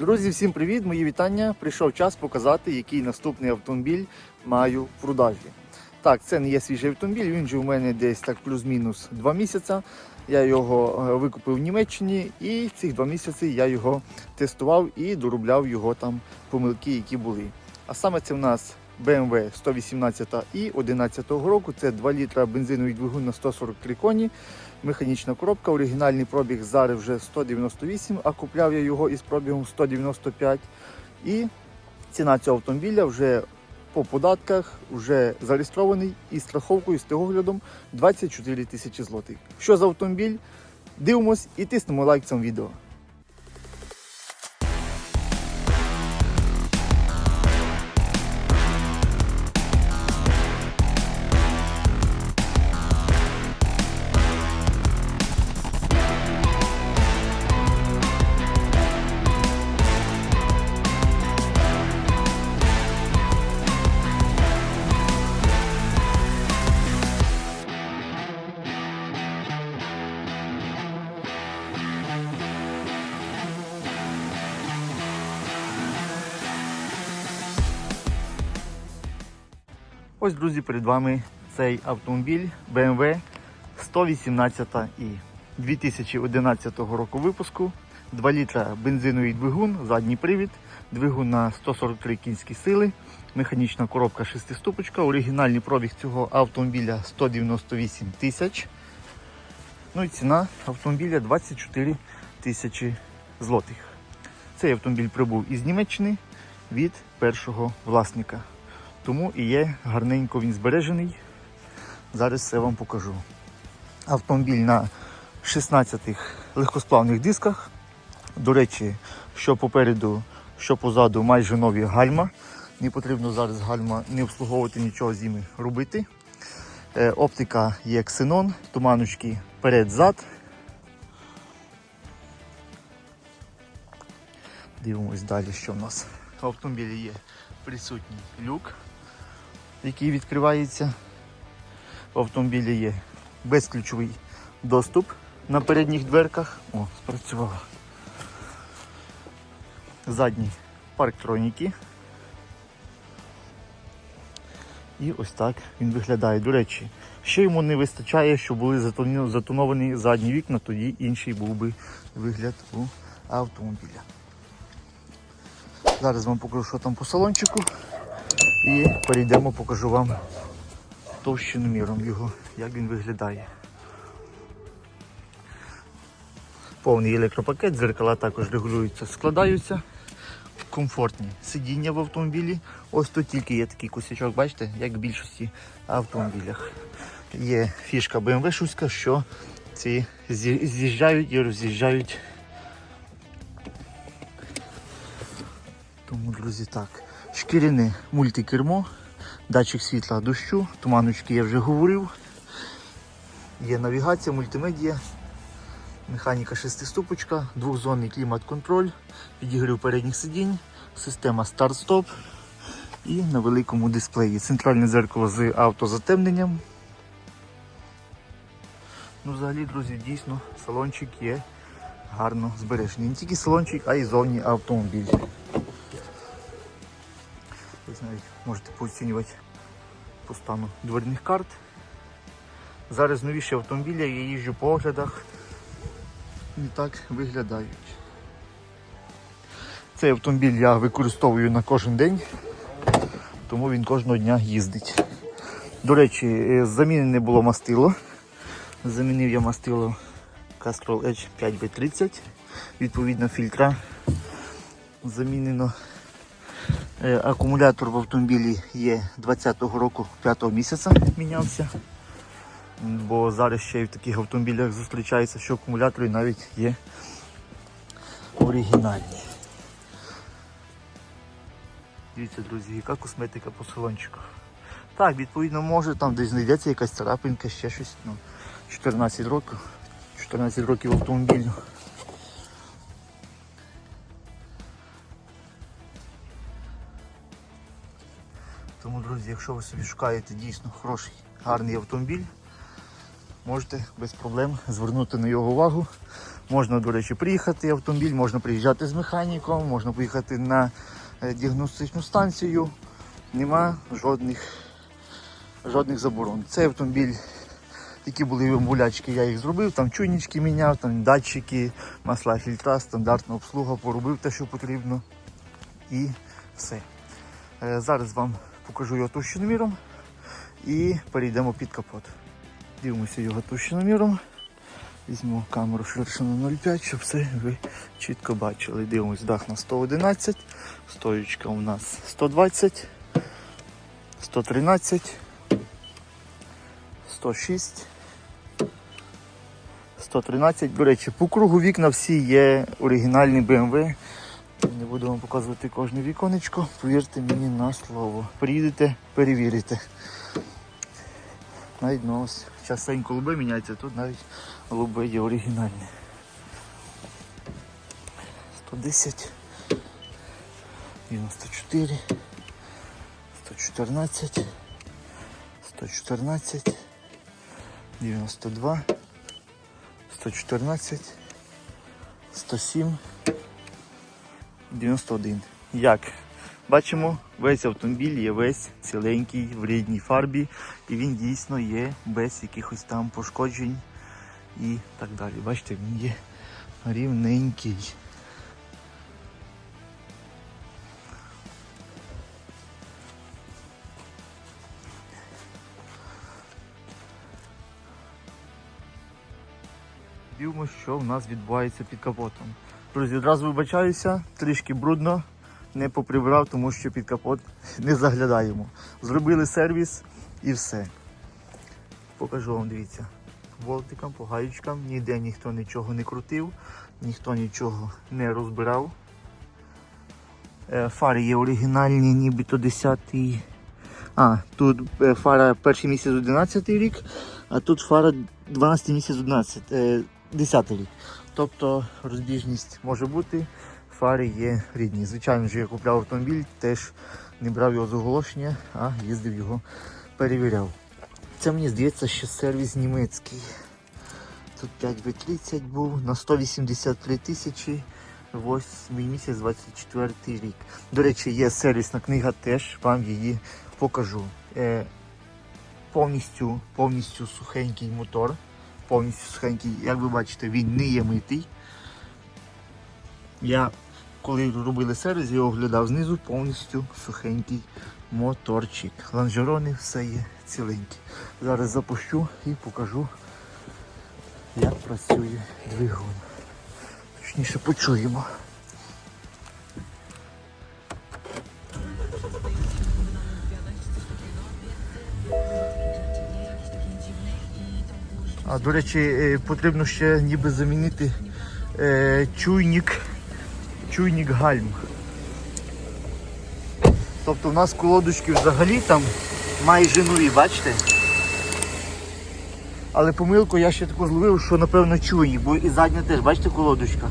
Друзі, всім привіт! Мої вітання. Прийшов час показати, який наступний автомобіль маю в продажі. Так, це не є свіжий автомобіль, він же у мене десь так плюс-мінус 2 місяці. Я його е, викупив в Німеччині і цих 2 місяці я його тестував і доробляв його там помилки, які були. А саме це в нас BMW 118 і 11 року. Це 2 літра бензиновий двигун на 143 коні. Механічна коробка, оригінальний пробіг зараз вже 198, а купляв я його із пробігом 195. І ціна цього автомобіля вже по податках вже зареєстрований із страховкою, з тегоглядом 24 тисячі злотих. Що за автомобіль? Дивимось і тиснемо лайк цьому відео. Ось, друзі, перед вами цей автомобіль BMW 118i 2011 року випуску. 2 літра бензиновий двигун, задній привід, двигун на 143 кінські сили, механічна коробка шестиступочка, оригінальний пробіг цього автомобіля 198 тисяч. Ну і ціна автомобіля 24 тисячі злотих. Цей автомобіль прибув із Німеччини від першого власника. Тому і є гарненько він збережений. Зараз все вам покажу. Автомобіль на 16 легкосплавних дисках. До речі, що попереду, що позаду майже нові гальма. Не потрібно зараз гальма не обслуговувати нічого з ними робити. Е, оптика є ксенон, туманочки перед-зад. Дивимось далі, що в нас. В автомобілі є присутній люк, який відкривається. В автомобілі є безключовий доступ на передніх дверках. О, спрацювало. Задні парктроніки. І ось так він виглядає. До речі, ще йому не вистачає, щоб були затоновані задні вікна, тоді інший був би вигляд у автомобіля. Зараз вам покажу, що там по салончику. І перейдемо, покажу вам товщину міром його, як він виглядає. Повний електропакет, дзеркала також регулюються, складаються. Комфортні сидіння в автомобілі. Ось тут тільки є такий косячок, бачите, як в більшості автомобілях. Є фішка BMW шуська, що ці з'їжджають і роз'їжджають. Тому, друзі, так. Шкіряне мультикермо, датчик світла дощу, туманочки я вже говорив. Є навігація, мультимедія, механіка шестиступочка, двохзонний клімат-контроль, підігрів передніх сидінь, система старт-стоп і на великому дисплеї. Центральне зеркало з автозатемненням. Ну, взагалі, друзі, дійсно салончик є гарно збережений. Не тільки салончик, а й зовні автомобіль. Можете пооцінювати по стану дверних карт. Зараз новіші автомобілі, я їжджу по оглядах. І так виглядають. Цей автомобіль я використовую на кожен день, тому він кожного дня їздить. До речі, е, замінене було мастило. Замінив я мастило Castrol Edge 5B30. Відповідно фільтра замінено. Е, Акумулятор в автомобілі є 20-го року 5-го місяця мінявся. Бо зараз ще й в таких автомобілях зустрічається, що акумулятори навіть є оригінальні. Дивіться, друзі, яка косметика по салончику. Так, відповідно, може там десь знайдеться якась царапинка, ще щось. Ну, 14 років. 14 років автомобілю. Тому, друзі, якщо ви собі шукаєте дійсно хороший, гарний автомобіль, можете без проблем звернути на його увагу. Можна, до речі, приїхати автомобіль, можна приїжджати з механіком, можна поїхати на е, діагностичну станцію. Нема жодних, жодних заборон. Цей автомобіль, які були болячки, я їх зробив, там чуйнички міняв, там датчики, масла фільтра, стандартна обслуга, поробив те, що потрібно. І все. Е, Зараз вам покажу його товщиноміром і перейдемо під капот. Дивимося його товщиноміром. Візьму камеру ширше на 0,5, щоб все ви чітко бачили. Дивимось дах на 111, стоючка у нас 120, 113, 106, 113. До речі, по кругу вікна всі є оригінальні BMW. Буду вам показувати кожне віконечко. Повірте мені на слово. Приїдете, перевірите. Навіть ну, ось частенько голуби міняються, тут навіть голуби є оригінальні. 110, 94, 114, 114, 92, 114, 107, 91. Як? Бачимо, весь автомобіль є весь ціленький в рідній фарбі, і він дійсно є без якихось там пошкоджень і так далі. Бачите, він є рівненький. Дивимося, що в нас відбувається під капотом. Друзі, одразу вибачаюся, трішки брудно, не поприбрав, тому що під капот не заглядаємо. Зробили сервіс і все. Покажу вам, дивіться. Болтикам, по гаючкам, ніде ніхто нічого не крутив, ніхто нічого не розбирав. Е, Фари є оригінальні, нібито 10-й. А, тут е, фара перший місяць 11 рік, а тут фара 12 місяць 11, е, 10 рік. Тобто розбіжність може бути, фари є рідні. Звичайно ж, я купляв автомобіль, теж не брав його з оголошення, а їздив його, перевіряв. Це мені здається, що сервіс німецький. Тут 5В30 був на 183 тисячі. 8 місяць 24 рік. До речі, є сервісна книга, теж вам її покажу. Е, повністю, повністю сухенький мотор. Повністю сухенький, як ви бачите, він не є митий. Я, коли робили сервіс, я оглядав знизу повністю сухенький моторчик. Ланжерони все є ціленькі. Зараз запущу і покажу, як працює двигун. Точніше почуємо. А до речі, е, потрібно ще ніби замінити е, чуйник, чуйник гальм. Тобто в нас колодочки взагалі там майже нові, бачите? Але помилку я ще таку зловив, що напевно чуйник, бо і задня теж, бачите, колодочка.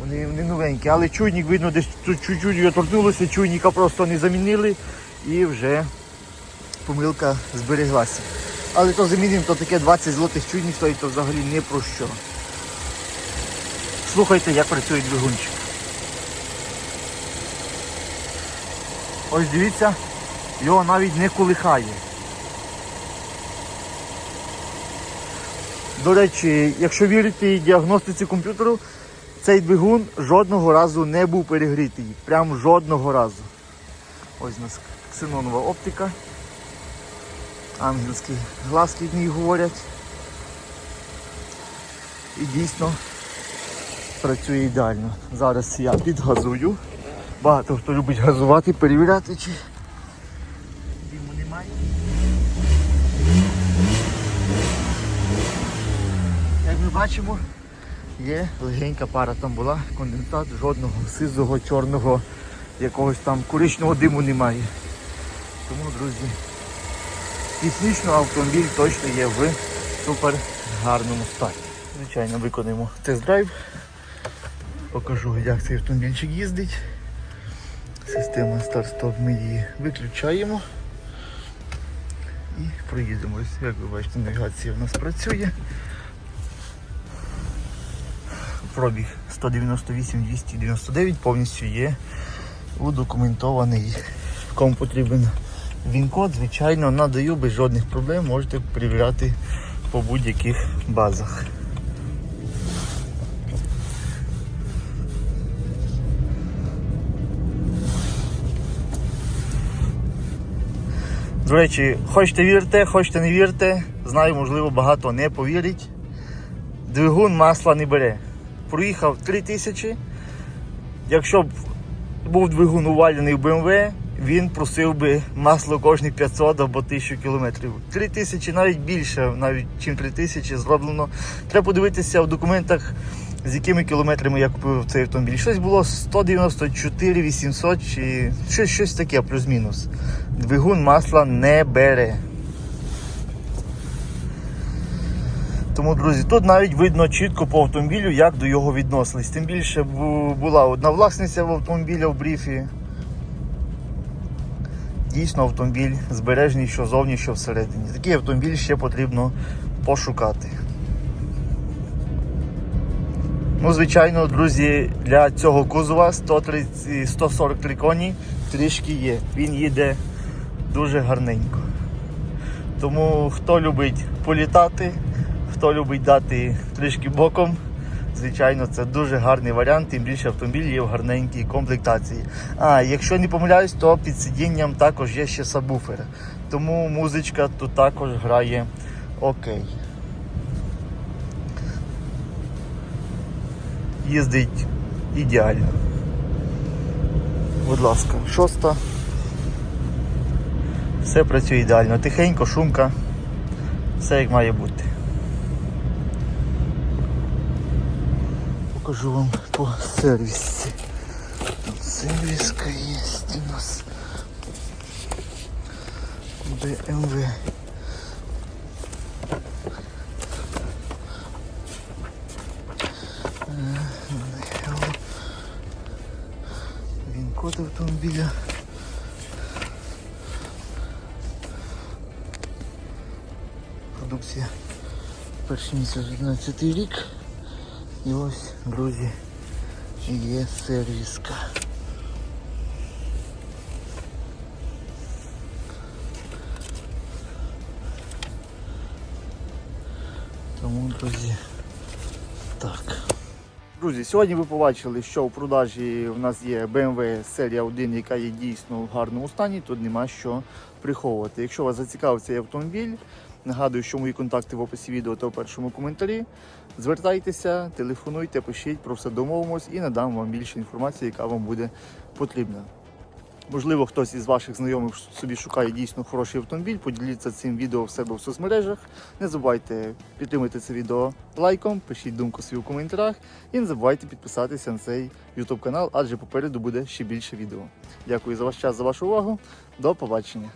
Вони, вони новенькі, але чуйник, видно, десь тут чуть-чуть торкнулося, чуйника просто не замінили і вже помилка збереглася. Але то замінимо, то таке 20 злотих чуйник стоїть, то взагалі не про що. Слухайте, як працює двигунчик. Ось дивіться, його навіть не колихає. До речі, якщо вірити діагностиці комп'ютеру, цей двигун жодного разу не був перегрітий. Прям жодного разу. Ось у нас ксенонова оптика. Ангельські глазки в ній говорять. І дійсно працює ідеально. Зараз я підгазую. Багато хто любить газувати, перевіряти, чи диму немає. Як ми бачимо, є легенька пара там була, конденсат, жодного сизого, чорного, якогось там коричного диму немає. Тому, друзі, технічно автомобіль точно є в супер гарному стані. Звичайно, виконаємо тест-драйв. Покажу, як цей автомобільчик їздить. Система старт-стоп ми її виключаємо і проїдемо. Ось, Як ви бачите, навігація в нас працює. пробіг 198-299 повністю є удокументований. Кому потрібен він-код, звичайно, надаю без жодних проблем, можете перевіряти по будь-яких базах. До речі, хочете вірте, хочете не вірте, знаю, можливо, багато не повірить. Двигун масла не бере. Проїхав 3000. Якщо б був двигун увалений в BMW, він просив би масло кожні 500 або 1000 кілометрів. 3000 навіть більше, навіть чим 3000 зроблено. Треба подивитися в документах, з якими кілометрами я купив цей автомобіль. Щось було 194 800 чи щось, щось таке, плюс-мінус. Двигун масла не бере. Тому, друзі, тут навіть видно чітко по автомобілю, як до його відносились. Тим більше була одна власниця в автомобіля в бріфі. Дійсно автомобіль збережний, що зовні, що всередині. Такий автомобіль ще потрібно пошукати. Ну, звичайно, друзі, для цього кузова 130, 143 коні трішки є. Він їде дуже гарненько. Тому хто любить політати, хто любить дати трішки боком, звичайно, це дуже гарний варіант, тим більше автомобіль є в гарненькій комплектації. А, якщо не помиляюсь, то під сидінням також є ще сабвуфер. Тому музичка тут також грає окей. Їздить ідеально. Будь ласка, шоста. Все працює ідеально. Тихенько, шумка. Все як має бути. Покажу вам по сервісі. Там сервіска є у нас. BMW. Він код автомобіля. Продукція перший місяць 11 рік. І ось, друзі, є сервіска. Тому, друзі, так. Друзі, сьогодні ви побачили, що в продажі в нас є BMW серія 1, яка є дійсно в гарному стані. Тут нема що приховувати. Якщо вас зацікавив цей автомобіль, нагадую, що мої контакти в описі відео та в першому коментарі. Звертайтеся, телефонуйте, пишіть, про все домовимось і надам вам більше інформації, яка вам буде потрібна. Можливо, хтось із ваших знайомих собі шукає дійсно хороший автомобіль. Поділіться цим відео в себе в соцмережах. Не забувайте підтримати це відео лайком, пишіть думку свою в коментарях і не забувайте підписатися на цей YouTube канал, адже попереду буде ще більше відео. Дякую за ваш час, за вашу увагу. До побачення.